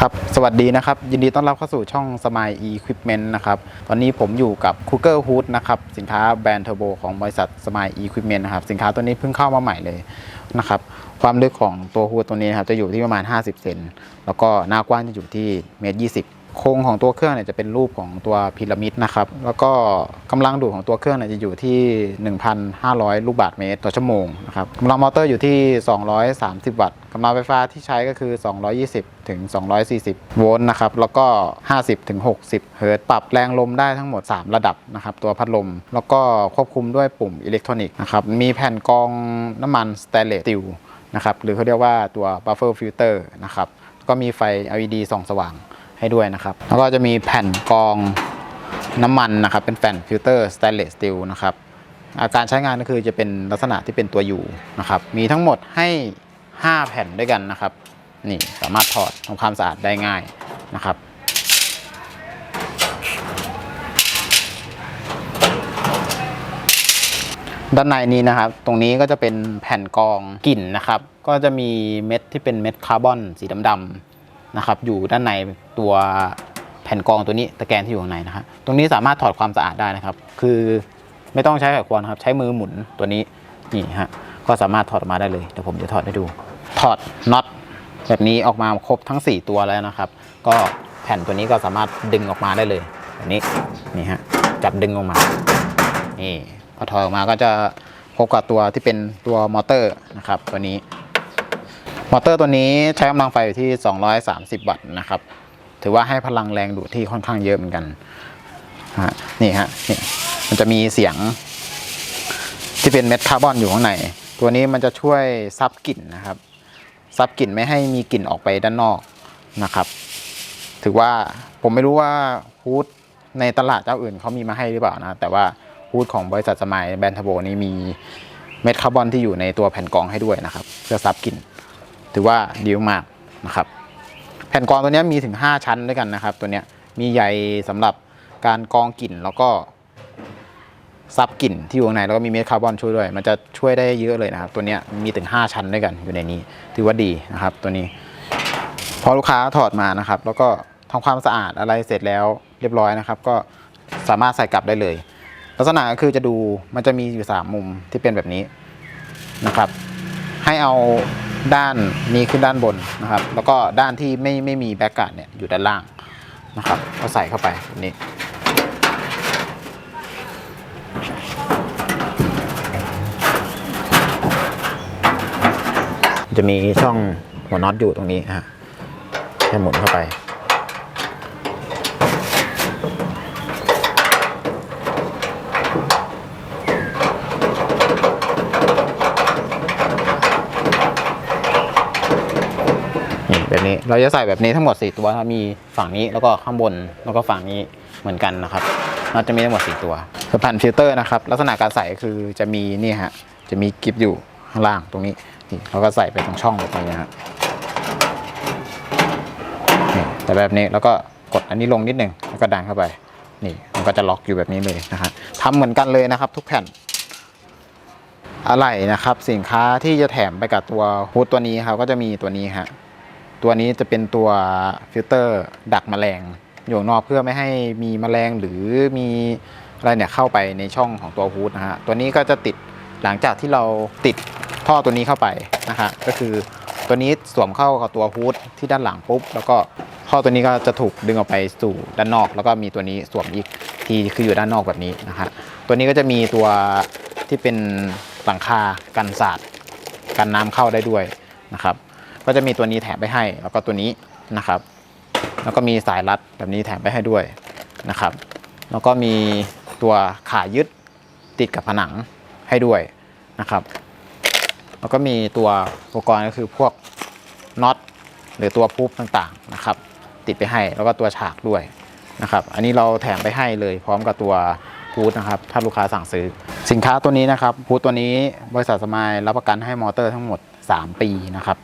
ครับ สวัสดีนะครับ ยินดีต้อนรับเข้าสู่ช่อง Smile Equipment นะครับ ตอนนี้ผมอยู่กับ Cooker Hood นะครับ สินค้าแบรนด์เทอร์โบของบริษัท Smile Equipment นะครับ สินค้าตัวนี้เพิ่งเข้ามาใหม่เลยนะครับ ความลึกของตัวฮูดตัวนี้นะครับ จะอยู่ที่ประมาณ 50 เซน แล้วก็หน้ากว้างจะอยู่ที่เมตร 20 โครงของตัวเครื่องเนี่ยจะเป็นรูปของตัวพีระมิดนะครับ แล้วก็กำลังดูดของตัวเครื่องเนี่ยจะอยู่ที่ 1,500 ลูกบาศก์เมตรต่อชั่วโมงนะครับกำลังมอเตอร์อยู่ที่ 230 วัตต์กำลังไฟฟ้าที่ใช้ก็คือ 220 ถึง 240 โวลต์นะครับ แล้วก็ 50 ถึง 60 เฮิรตซ์ปรับแรงลมได้ทั้งหมด 3 ระดับนะครับ ตัวพัดลม แล้วก็ควบคุมด้วยปุ่มอิเล็กทรอนิกส์นะครับ มีแผ่นกรองน้ำมันสเตนเลสสตีลนะครับ หรือเขาเรียกว่าตัว buffer filter นะครับ ก็มีไฟ LED ส่องสว่าง ให้ด้วยนะครับ แล้วก็จะมีแผ่นกรองน้ำมันนะครับ เป็นแผ่นฟิลเตอร์สเตนเลสสตีลนะครับอาการใช้งานก็คือจะเป็นลักษณะที่เป็นตัวอยู่นะครับ มีทั้งหมดให้ 5 แผ่นด้วยกันนะครับ นี่สามารถถอดทำความสะอาดได้ง่ายนะครับด้านในนี้นะครับ ตรงนี้ก็จะเป็นแผ่นกรองกลิ่นนะครับ ก็จะมีเม็ดที่เป็นเม็ดคาร์บอนสีดำๆ นะครับอยู่ด้านในตัวแผ่นกรองตัวนี้ตะแกรงที่อยู่ข้างในนะครับตรงนี้สามารถถอดความสะอาดได้นะครับ คือไม่ต้องใช้ไขควงนครับใช้มือหมุนตัวนี้นี่ฮะก็สามารถถอดออกมาได้เลยเดี๋ยวผมจะถอดให้ดู ถอดน็อตแบบนี้ออกมาครบทั้ง 4 ตัวแล้วนะครับ ก็แผ่นตัวนี้ก็สามารถดึงออกมาได้เลยแบบนี้นี่ฮะจับดึงออกมานี่พอถอยออกมาก็จะพบกับตัวที่เป็นตัวมอเตอร์นะครับตัวนี้ มอเตอร์ตัวนี้ใช้กำลังไฟอยู่ที่ 230 วัตต์นะครับ ถือว่าให้พลังแรงดูดที่ค่อนข้างเยอะเหมือนกันฮะนี่ฮะนี่มันจะมีเสียงที่เป็นเม็ดคาร์บอนอยู่ข้างใน ตัวนี้มันจะช่วยซับกลิ่นนะครับ ซับกลิ่นไม่ให้มีกลิ่นออกไปด้านนอกนะครับ ถือว่าผมไม่รู้ว่าฮูดในตลาดเจ้าอื่นเขามีมาให้หรือเปล่านะ แต่ว่าฮูดของบริษัทสมัยแบรนด์ทโบนี้มีเม็ดคาร์บอนที่อยู่ในตัวแผ่นกรองให้ด้วยนะครับ เพื่อซับกลิ่น ถือว่าดีมากนะครับ แผ่นกรองตัวนี้มีถึง 5 ชั้นด้วยกันนะครับ ตัวนี้มีใยสำหรับการกรองกลิ่นแล้วก็ซับกลิ่นที่อยู่ข้างในแล้วก็มีเม็ดคาร์บอนช่วยด้วย มันจะช่วยได้เยอะเลยนะครับ ตัวนี้มีถึง 5 ชั้นด้วยกันอยู่ในนี้ ถือว่าดีนะครับ ตัวนี้ พอลูกค้าถอดมานะครับ แล้วก็ทำความสะอาดอะไรเสร็จแล้วเรียบร้อยนะครับ ก็สามารถใส่กลับได้เลย ลักษณะก็คือจะดูมันจะมีอยู่สามมุมที่เป็นแบบนี้นะครับ ให้เอา ด้านนี้ขึ้นด้านบนนะครับ แล้วก็ด้านที่ไม่ไม่มีแบ็กการ์ดเนี่ยอยู่ด้านล่างนะครับก็ใส่เข้าไปนี้จะมีช่องหัวน็อตอยู่ตรงนี้ฮะแค่หมุนเข้าไป นี่แบบนี้ เราจะใส่แบบนี้ทั้งหมด 4 ตัวครับมีฝั่งนี้แล้วก็ข้างบนแล้วก็ฝั่งนี้เหมือนกันนะครับเราจะมีทั้งหมด 4 ตัวส่วนแผ่นฟิลเตอร์นะครับ ลักษณะการใส่คือจะมีนี่ฮะจะมีกิฟอยู่ข้างล่างตรงนี้นี่เราก็ใส่ไปตรงช่องแบบนี้นะฮะนี่แต่แบบนี้แล้วก็กดอันนี้ลงนิดหนึ่งแล้วก็ดันเข้าไปนี่มันก็จะล็อกอยู่แบบนี้เลยนะฮะทำเหมือนกันเลยนะครับ ทุกแผ่นอะไรนะครับ สินค้าที่จะแถมไปกับตัวฮูดตัวนี้ครับก็จะมีตัวนี้ฮะ ตัวนี้จะเป็นตัวฟิลเตอร์ดักแมลงอยู่นอกเพื่อไม่ให้มีแมลงหรือมีอะไรเนี่ยเข้าไปในช่องของตัวฮูดนะฮะตัวนี้ก็จะติดหลังจากที่เราติดท่อตัวนี้เข้าไปนะฮะก็คือตัวนี้สวมเข้ากับตัวฮูดที่ด้านหลังปุ๊บแล้วก็ท่อตัวนี้ก็จะถูกดึงออกไปสู่ด้านนอก แล้วก็มีตัวนี้สวมอีกทีคืออยู่ด้านนอกแบบนี้นะฮะตัวนี้ก็จะมีตัวที่เป็นหลังคากันสาดกันน้ำเข้าได้ด้วยนะครับ ก็จะมีตัวนี้แถมไปให้ แล้วก็ตัวนี้นะครับ แล้วก็มีสายรัดแบบนี้แถมไปให้ด้วยนะครับ แล้วก็มีตัวขายึดติดกับผนังให้ด้วยนะครับ แล้วก็มีตัวอุปกรณ์ก็คือพวกน็อตหรือตัวพูบต่างๆนะครับ ติดไปให้แล้วก็ตัวฉากด้วยนะครับ อันนี้เราแถมไปให้เลยพร้อมกับตัวพูดนะครับ ถ้าลูกค้าสั่งซื้อ สินค้าตัวนี้นะครับพูดตัวนี้บริษัทสมายรับประกันให้มอเตอร์ทั้งหมด 3 ปีนะครับ